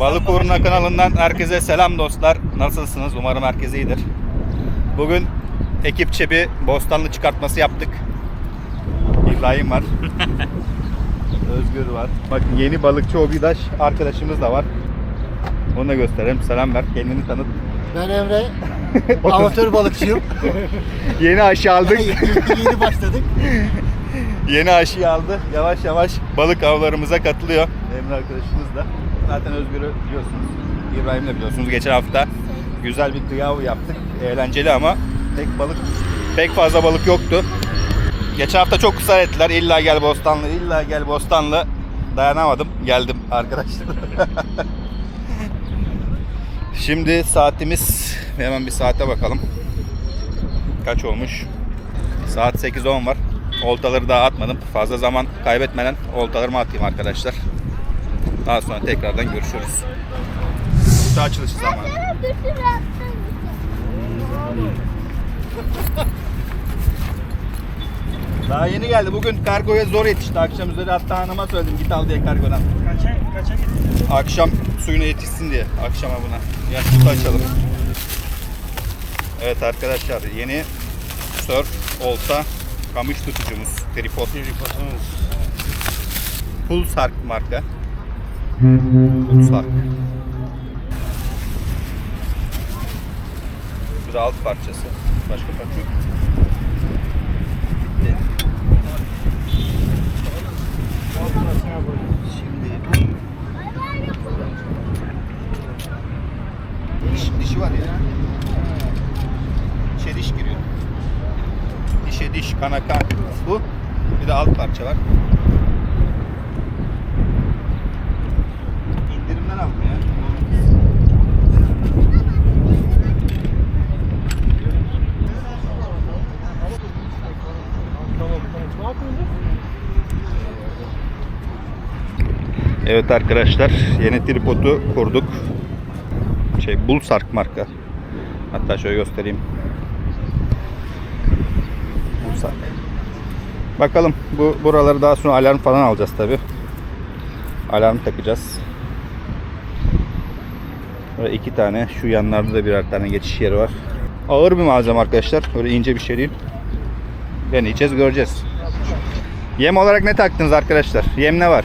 Balık Uğruna kanalından herkese selam dostlar. Nasılsınız? Umarım herkes iyidir. Bugün ekipçe bir bostanlı çıkartması yaptık. İbrahim var. Özgür var. Bak yeni balıkçı Obidaş arkadaşımız da var. Onu da gösterelim. Selam ver. Kendini tanıt. Ben Emre, amatör balıkçıyım. Yeni aşı aldık. Yeni başladık. Yeni aşıyı aldı. Yavaş yavaş balık avlarımıza katılıyor. Emre arkadaşımız da. Zaten Özgür'ü biliyorsunuz. İbrahim'le biliyorsunuz. Geçen hafta güzel bir kıyı avı yaptık. Eğlenceli ama pek balık pek fazla balık yoktu. Geçen hafta çok ısrar ettiler. İlla gel Bostanlı, illa gel Bostanlı. Dayanamadım. Geldim arkadaşlar. Şimdi saatimiz hemen bir saate bakalım. Kaç olmuş? Saat 8.10 var. Oltaları daha atmadım. Fazla zaman kaybetmeden oltalarımı atayım arkadaşlar. Daha sonra tekrardan görüşürüz. Kutu açılışı zamanı. Daha yeni geldi. Bugün kargoya zor yetişti. Akşam üzeri hatta hanıma söyledim git al diye kargodan. Kaça, kaça gittin? Akşam suyuna yetişsin diye. Akşama buna. Ya kutu açalım. Evet arkadaşlar yeni surf, olta, kamış tutucumuz. Tripod. Tripodumuz. Pulsar marka. Pulsar. Bu alt parçası. Başka parça yok. Bitti. Şimdi diş, dişi var ya. Dişe diş giriyor. Dişe diş, kana kan. Bu. Bir de alt parça var. İndirimden aldım ya. Evet arkadaşlar yeni tripodu kurduk. Şey Bulsark marka. Hatta şöyle göstereyim. Bulsark. Bakalım bu buraları daha sonra alarm falan alacağız tabi. Alarm takacağız. Böyle iki tane şu yanlarda da birer tane geçiş yeri var. Ağır bir malzeme arkadaşlar. Öyle ince bir şey değil. Deneyeceğiz göreceğiz. Yem olarak ne taktınız arkadaşlar? Yem ne var?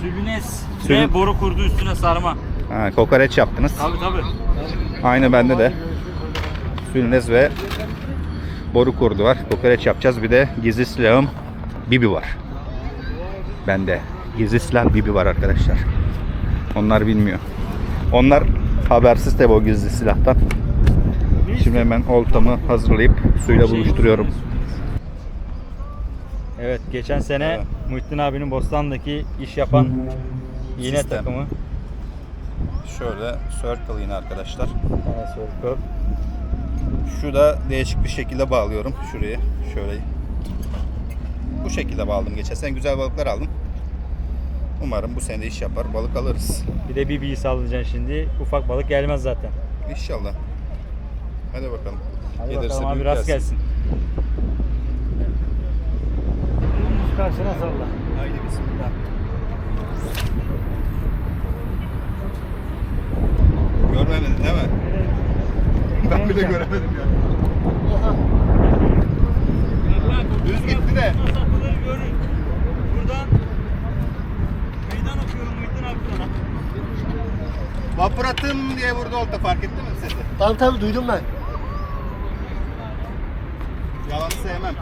Sülünes Sülün- ve boru kurdu üstüne sarma. Ha, kokoreç yaptınız. Tabi tabi. Aynı bende de. Sülnez ve boru kurdu var. Kokoreç yapacağız. Bir de gizli silahım Bibi var. Bende. Gizli silah Bibi var arkadaşlar. Onlar bilmiyor. Onlar habersiz tabi o gizli silahtan. Şimdi hemen oltamı hazırlayıp suyla buluşturuyorum. Evet geçen sene Evet. Muhittin abinin Bostan'daki iş yapan iğne Sistem. takımı. Şöyle circle yine arkadaşlar. Evet, Circle. Şu da değişik bir şekilde bağlıyorum şuraya. Şöyle. Bu şekilde bağladım geçen sene. Güzel balıklar aldım. Umarım bu sene de iş yapar. Balık alırız. Bir de BB'yi sallayacaksın şimdi. Ufak balık gelmez zaten. İnşallah. Hadi bakalım. Hadi Gelirse bakalım abi rast gelsin. Karşına salla. Haydi bismillah. Görmemedin değil mi? Ben bile göremedim ya. Düz gitti de. Buradan meydan okuyorum Muhittin abi sana. Vapur atım diye burada oldu fark ettin mi sesi? Tabii tabii duydum ben. Yalan sevmem.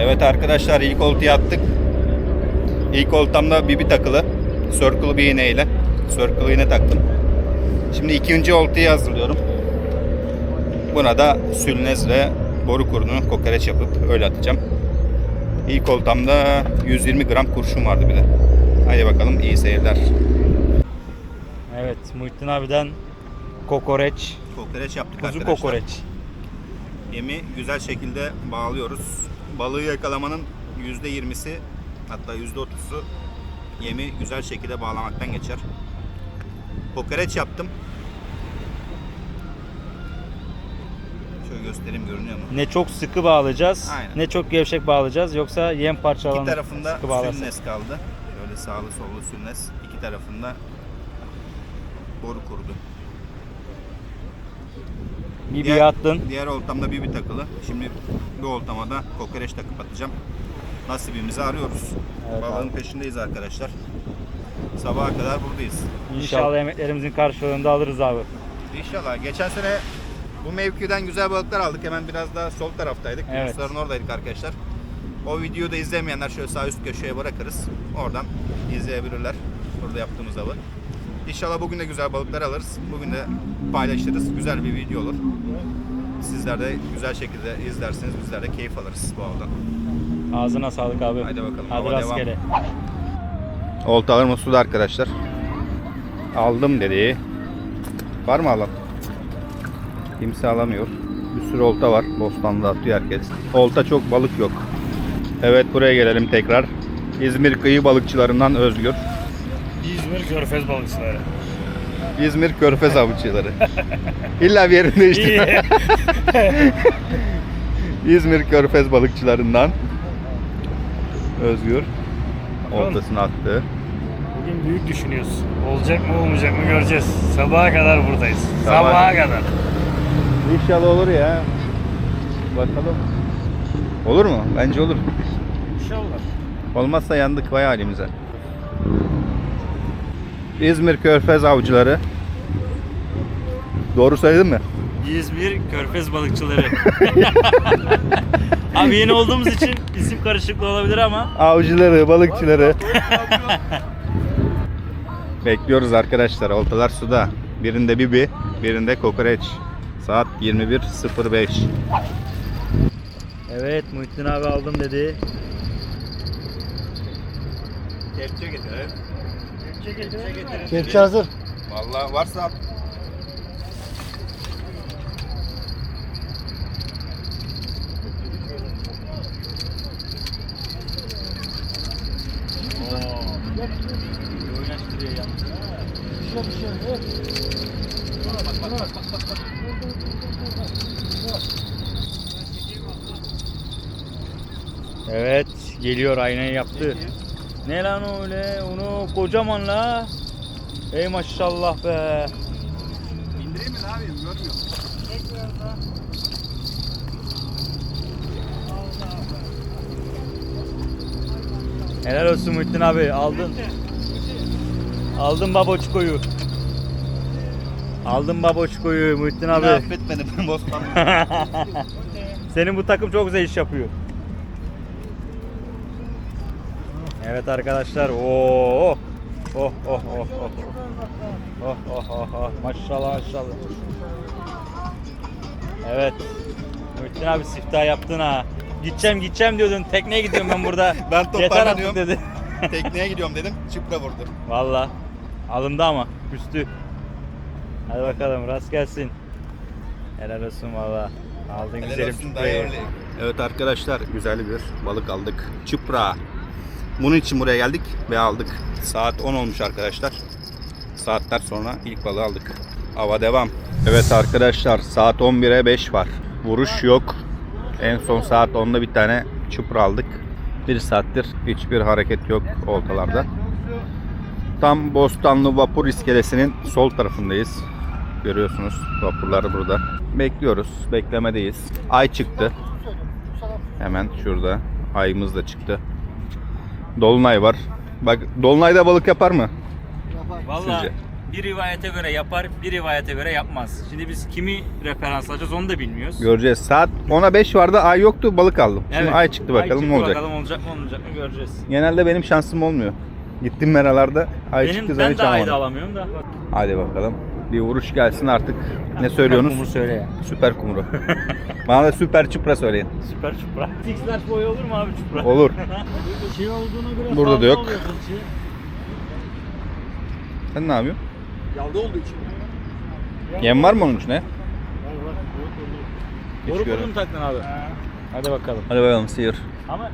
Evet arkadaşlar ilk oltayı attık. İlk oltamda bibi takılı. Circle bir iğneyle. Circle iğne taktım. Şimdi ikinci oltayı hazırlıyorum. Buna da sülnezle boru kurunu kokoreç yapıp öyle atacağım. İlk oltamda 120 gram kurşun vardı bir de. Haydi bakalım iyi seyirler. Evet Muhittin abiden kokoreç, Kokoreç yaptık kuzu arkadaşlar. kokoreç. Yemi güzel şekilde bağlıyoruz. Balığı yakalamanın %20'si hatta %30'u yemi güzel şekilde bağlamaktan geçer. Kokoreç yaptım. Şöyle göstereyim görünüyor mu? Ne çok sıkı bağlayacağız, Aynen. ne çok gevşek bağlayacağız yoksa yem İki parçalarını tarafında sıkı bağlarsak. sünnes kaldı. Şöyle sağlı sollu sünnes. İki tarafında boru kurudu. Bir Diğer- attın. Diğer oltamda bir bir takılı. Şimdi bu oltama da kokoreç takıp atacağım. Nasibimizi arıyoruz. Evet Balığın peşindeyiz arkadaşlar. Sabaha kadar buradayız. İnşallah emeklerimizin karşılığında alırız abi. İnşallah. Geçen sene bu mevkiden güzel balıklar aldık. Hemen biraz daha sol taraftaydık. Evet. Yunusların oradaydık arkadaşlar. O videoyu da izlemeyenler şöyle sağ üst köşeye bırakırız. Oradan izleyebilirler. Burada yaptığımız avı. İnşallah bugün de güzel balıklar alırız. Bugün de paylaşırız. Güzel bir video olur. Sizler de güzel şekilde izlersiniz. Bizler de keyif alırız bu avdan. Ağzına sağlık abi. Haydi bakalım, Hadi hava devam. rastgele. Oltalarımız suda arkadaşlar. Aldım dedi. Var mı alan? Kimse alamıyor. Bir sürü olta var. Bostan'da atıyor herkes. Olta çok balık yok. Evet buraya gelelim tekrar. İzmir kıyı balıkçılarından Özgür. İzmir Körfez balıkçıları. İzmir körfez avcıları. İlla bir yerini değiştir. İzmir körfez balıkçılarından Özgür oltasını attı. Bugün büyük düşünüyoruz. Olacak mı olmayacak mı göreceğiz. Sabaha kadar buradayız. Sabaha Sabaha, kadar. kadar. İnşallah olur ya. Bakalım. Olur mu? Bence olur. İnşallah. Olmazsa yandık vay halimize. İzmir Körfez avcıları. Doğru söyledim mi? İzmir Körfez balıkçıları. abi yeni olduğumuz için isim karışıklığı olabilir ama Avcıları, balıkçıları. Bekliyoruz arkadaşlar. Oltalar suda. Birinde bibi, birinde kokoreç. Saat 21.05. Evet Muhittin abi aldım dedi. Kepçe getir. Kepçe hazır. Vallahi varsa at. Evet geliyor aynayı yaptı. Ne lan öyle onu kocaman la. Ey maşallah be. İndireyim mi yapayım görmüyorum. Helal olsun Muhittin abi aldın. Aldın baboçkoyu. Aldın baboçkoyu Muhittin abi. Abi. affetmedi ben Bostan. Senin bu takım çok güzel iş yapıyor. Evet arkadaşlar. Oo. Oh oh oh oh. Oh oh oh oh. Maşallah maşallah. Evet. Muhittin abi siftah yaptın ha. Gideceğim gideceğim diyordun. Tekneye gidiyorum ben burada. Ben toparlanıyorum. dedi. Tekneye gidiyorum dedim. Çıpla vurdu. Valla. Alındı ama. Üstü. Hadi bakalım rast gelsin. Helal olsun valla. Aldın güzelim çuprayı. Evet arkadaşlar güzel bir balık aldık. Çıpra. Bunun için buraya geldik ve aldık. Saat 10 olmuş arkadaşlar. Saatler sonra ilk balığı aldık. Hava devam. Evet arkadaşlar saat 11'e 5 var. Vuruş yok. En son saat 10'da bir tane çupra aldık. Bir saattir hiçbir hareket yok oltalarda. Tam Bostanlı Vapur iskelesinin sol tarafındayız. Görüyorsunuz vapurlar burada. Bekliyoruz. Beklemedeyiz. Ay çıktı. Hemen şurada. Ayımız da çıktı. Dolunay var. Bak Dolunay'da balık yapar mı? Valla Sizce? bir rivayete göre yapar, bir rivayete göre yapmaz. Şimdi biz kimi referans alacağız onu da bilmiyoruz. Göreceğiz. Saat 10'a 5 vardı. Ay yoktu. Balık aldım. Şimdi ay çıktı bakalım çıktı ne olacak. Bakalım olacak mı olmayacak mı göreceğiz. Genelde benim şansım olmuyor. Gittim meralarda ay Benim zaman ben hiç de ayda alamadım. alamıyorum da. Hadi bakalım. Bir vuruş gelsin artık. Ne söylüyorsunuz? Kumru söyle ya. Süper kumru. Bana da süper çupra söyleyin. Süper çupra. Six boy olur mu abi çupra? Olur. Şey olduğuna göre Burada da yok. oluyor fırça. Sen ne yapıyorsun? Yalda olduğu için. Yem var mı onun içine? Hiç Boru görmedim. kurdu mu taktın abi? Hadi bakalım. Hadi bakalım sıyır. Ama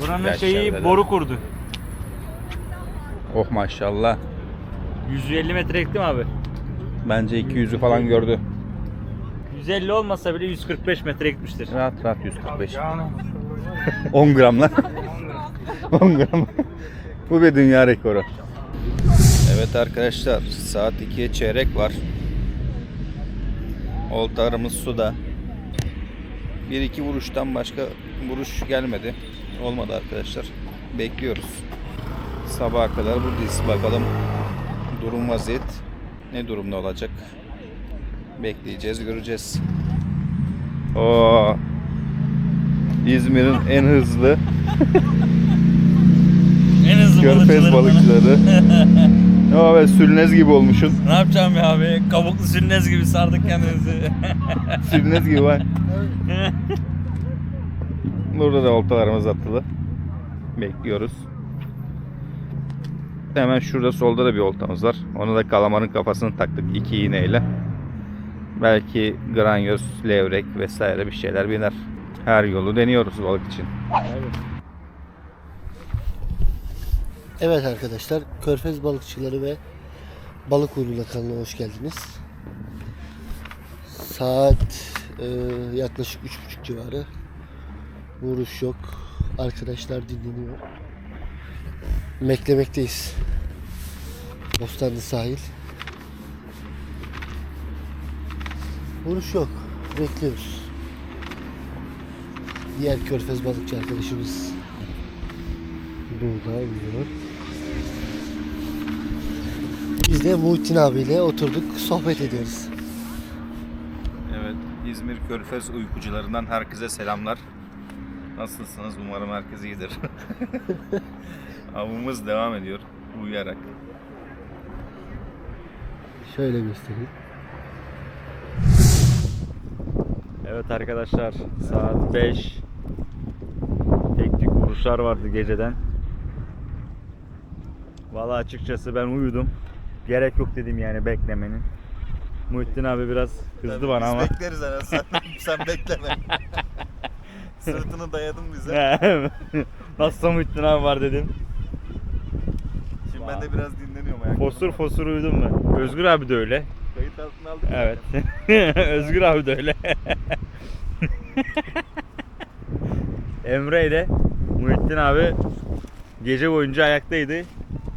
buranın Gel şeyi de. boru kurdu. Oh maşallah. 150 metre mi abi? Bence 200'ü falan gördü. 150 olmasa bile 145 metre gitmiştir. Rahat rahat 145. Yani 10 gramla. 10 gram. Bu bir dünya rekoru. Evet arkadaşlar saat 2'ye çeyrek var. Oltarımız suda. Bir iki vuruştan başka vuruş gelmedi. Olmadı arkadaşlar. Bekliyoruz. Sabaha kadar buradayız. Bakalım durum vaziyet ne durumda olacak. Bekleyeceğiz, göreceğiz. Oo. İzmir'in en hızlı En hızlı körfez balıkçıları. Ama ben sülnez gibi olmuşum. Ne yapacağım ya abi? Kabuklu sünnes gibi sardık kendimizi. Sülnez gibi var. Burada da oltalarımız atılı. Bekliyoruz. Hemen şurada solda da bir oltamız var. Ona da kalamarın kafasını taktık iki iğneyle. Belki granyoz, levrek vesaire bir şeyler biner. Her yolu deniyoruz balık için. Evet arkadaşlar, Körfez balıkçıları ve Balık Uğruna kanalına hoş geldiniz. Saat e, yaklaşık üç buçuk civarı. Vuruş yok. Arkadaşlar dinleniyor. Beklemekteyiz. Bostanlı sahil. Vuruş yok. Bekliyoruz. Diğer Körfez balıkçı arkadaşımız burada uyuyor. Biz de Muhittin abiyle oturduk, sohbet ediyoruz. Evet, İzmir Körfez uykucularından herkese selamlar. Nasılsınız? Umarım herkes iyidir. Avımız devam ediyor uyuyarak. Şöyle göstereyim. Evet arkadaşlar saat 5 Teknik vuruşlar vardı geceden Valla açıkçası ben uyudum Gerek yok dedim yani beklemenin Muhittin abi biraz kızdı bana ama bekleriz anasını. Sen bekleme. Sırtını dayadın bize. Nasıl Muhittin abi var dedim Şimdi ben de biraz dinleniyorum ayakta. Fosur fosur uyudum ben Özgür abi de öyle Kayıt altına aldık. Evet Özgür abi de öyle Emre ile Muhittin abi gece boyunca ayaktaydı.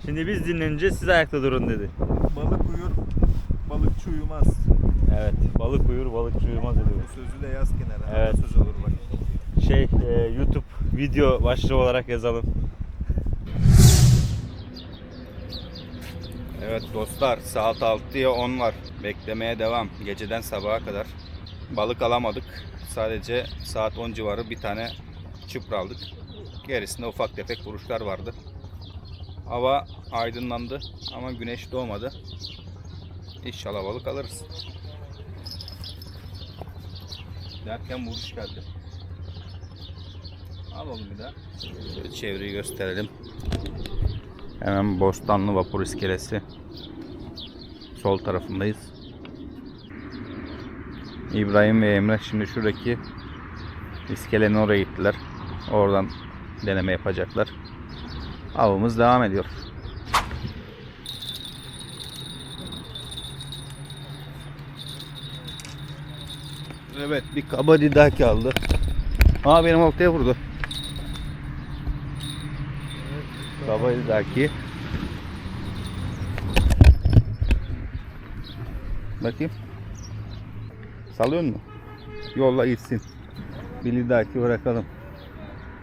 Şimdi biz dinlenince siz ayakta durun dedi. Balık uyur, balıkçı uyumaz. Evet, balık uyur, balıkçı uyumaz dedi. Bu sözü de yaz kenara. Evet. Söz olur bak. Şey, e, YouTube video başlığı olarak yazalım. Evet dostlar saat 6'ya 10 var. Beklemeye devam. Geceden sabaha kadar. Balık alamadık. Sadece saat 10 civarı bir tane çupra aldık. Gerisinde ufak tefek vuruşlar vardı. Hava aydınlandı ama güneş doğmadı. İnşallah balık alırız. Derken vuruş geldi. Alalım bir daha. Şöyle çevreyi gösterelim. Hemen Bostanlı Vapur iskelesi. Sol tarafındayız. İbrahim ve Emre şimdi şuradaki iskelenin oraya gittiler. Oradan deneme yapacaklar. Avımız devam ediyor. Evet bir kabadi daha kaldı. Aa benim oltaya vurdu. Kabadi daki. Bakayım. Salıyor mu? Yolla gitsin. Bir lidaki bırakalım.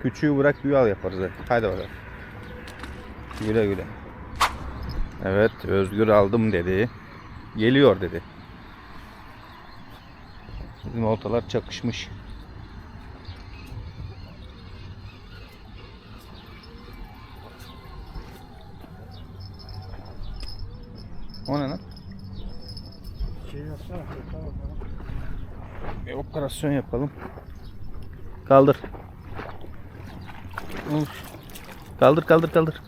Küçüğü bırak büyüğü al yaparız. hadi. Hadi bakalım. Güle güle. Evet Özgür aldım dedi. Geliyor dedi. Bizim oltalar çakışmış. O ne lan? Şey yapsana, Bir operasyon yapalım. Kaldır. Of. Kaldır kaldır kaldır.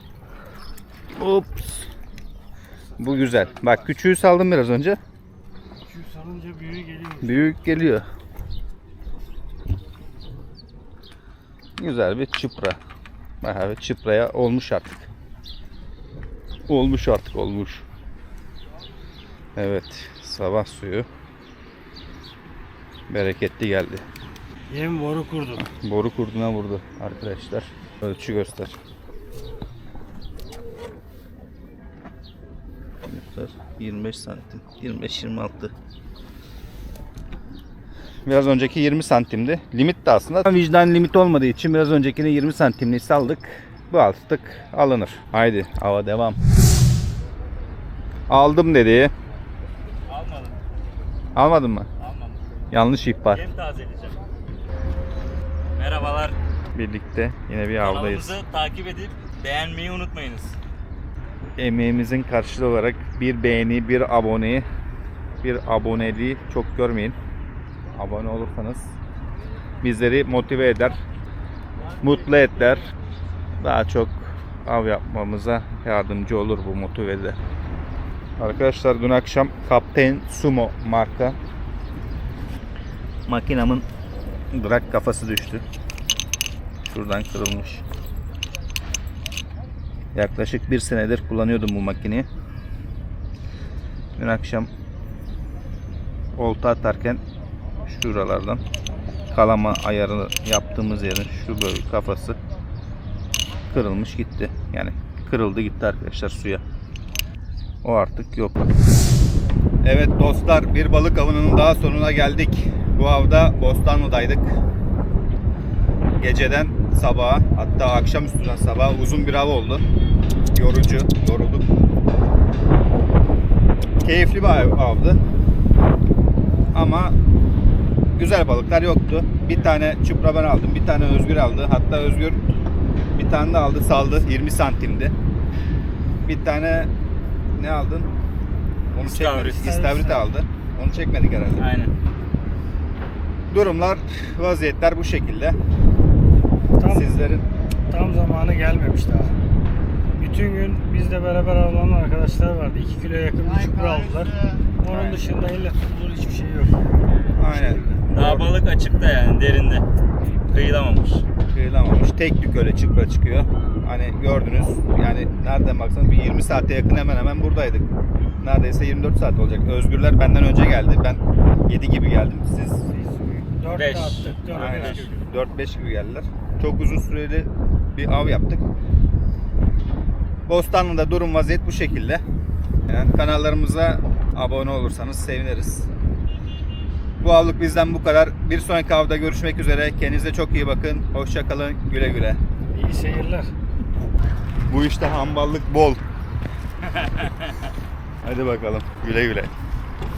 Ops. Bu güzel. Bak küçüğü saldım biraz önce. Şu salınca büyüğü geliyor. Büyük geliyor. Güzel bir çıpra. Evet çıpraya olmuş artık. Olmuş artık olmuş. Evet sabah suyu bereketli geldi. Yem boru kurdu. Boru kurduna vurdu arkadaşlar. Ölçü göster. arkadaşlar. 25 santim. 25-26. Biraz önceki 20 santimdi. Limit de aslında. Vicdan limit olmadığı için biraz öncekini 20 santimli saldık. Bu altık alınır. Haydi hava devam. Aldım dedi. Almadın mı? Almadım. Yanlış ihbar. Yem tazeleyeceğim. Merhabalar. Birlikte yine bir avdayız. Kanalımızı takip edip beğenmeyi unutmayınız. Emeğimizin karşılığı olarak bir beğeni, bir abone, bir aboneliği çok görmeyin. Abone olursanız bizleri motive eder, mutlu eder. Daha çok av yapmamıza yardımcı olur bu motivede. Arkadaşlar dün akşam Captain Sumo marka makinamın bırak kafası düştü. Şuradan kırılmış. Yaklaşık bir senedir kullanıyordum bu makineyi. Dün akşam olta atarken şuralardan kalama ayarını yaptığımız yerin şu böyle kafası kırılmış gitti. Yani kırıldı gitti arkadaşlar suya. O artık yok. Evet dostlar bir balık avının daha sonuna geldik. Bu avda Bostanlı'daydık. Geceden sabaha hatta akşam üstünden sabaha uzun bir av oldu. Yorucu, yorulduk. Keyifli bir av- avdı. Ama güzel balıklar yoktu. Bir tane çupra ben aldım, bir tane Özgür aldı. Hatta Özgür bir tane de aldı, saldı. 20 santimdi. Bir tane ne aldın? Onu İstavrit. çekmedik. İstavrit aldı. Onu çekmedik herhalde. Aynen. Durumlar, vaziyetler bu şekilde. Tam, Sizlerin tam zamanı gelmemiş daha. Bütün gün bizle beraber avlanan arkadaşlar vardı. 2 kilo yakın bir çupra aldılar. Onun dışında elle tutulur hiçbir şey yok. aynen Daha balık açıkta yani derinde. Kıyılamamış. kıyılamamış. Tek tük öyle çıpra çıkıyor. Hani gördünüz yani nereden baksanız bir 20 saate yakın hemen hemen buradaydık. Neredeyse 24 saat olacak. Özgürler benden önce geldi. Ben 7 gibi geldim. Siz 4 Beş. attık. dört aynen beş. 4-5 gibi geldiler. Çok uzun süreli bir av yaptık. Bostanlı'da durum vaziyet bu şekilde. Yani kanallarımıza abone olursanız seviniriz. Bu avlık bizden bu kadar. Bir sonraki avda görüşmek üzere. Kendinize çok iyi bakın. Hoşça kalın. Güle güle. İyi seyirler. Bu işte hamballık bol. Hadi bakalım. Güle güle.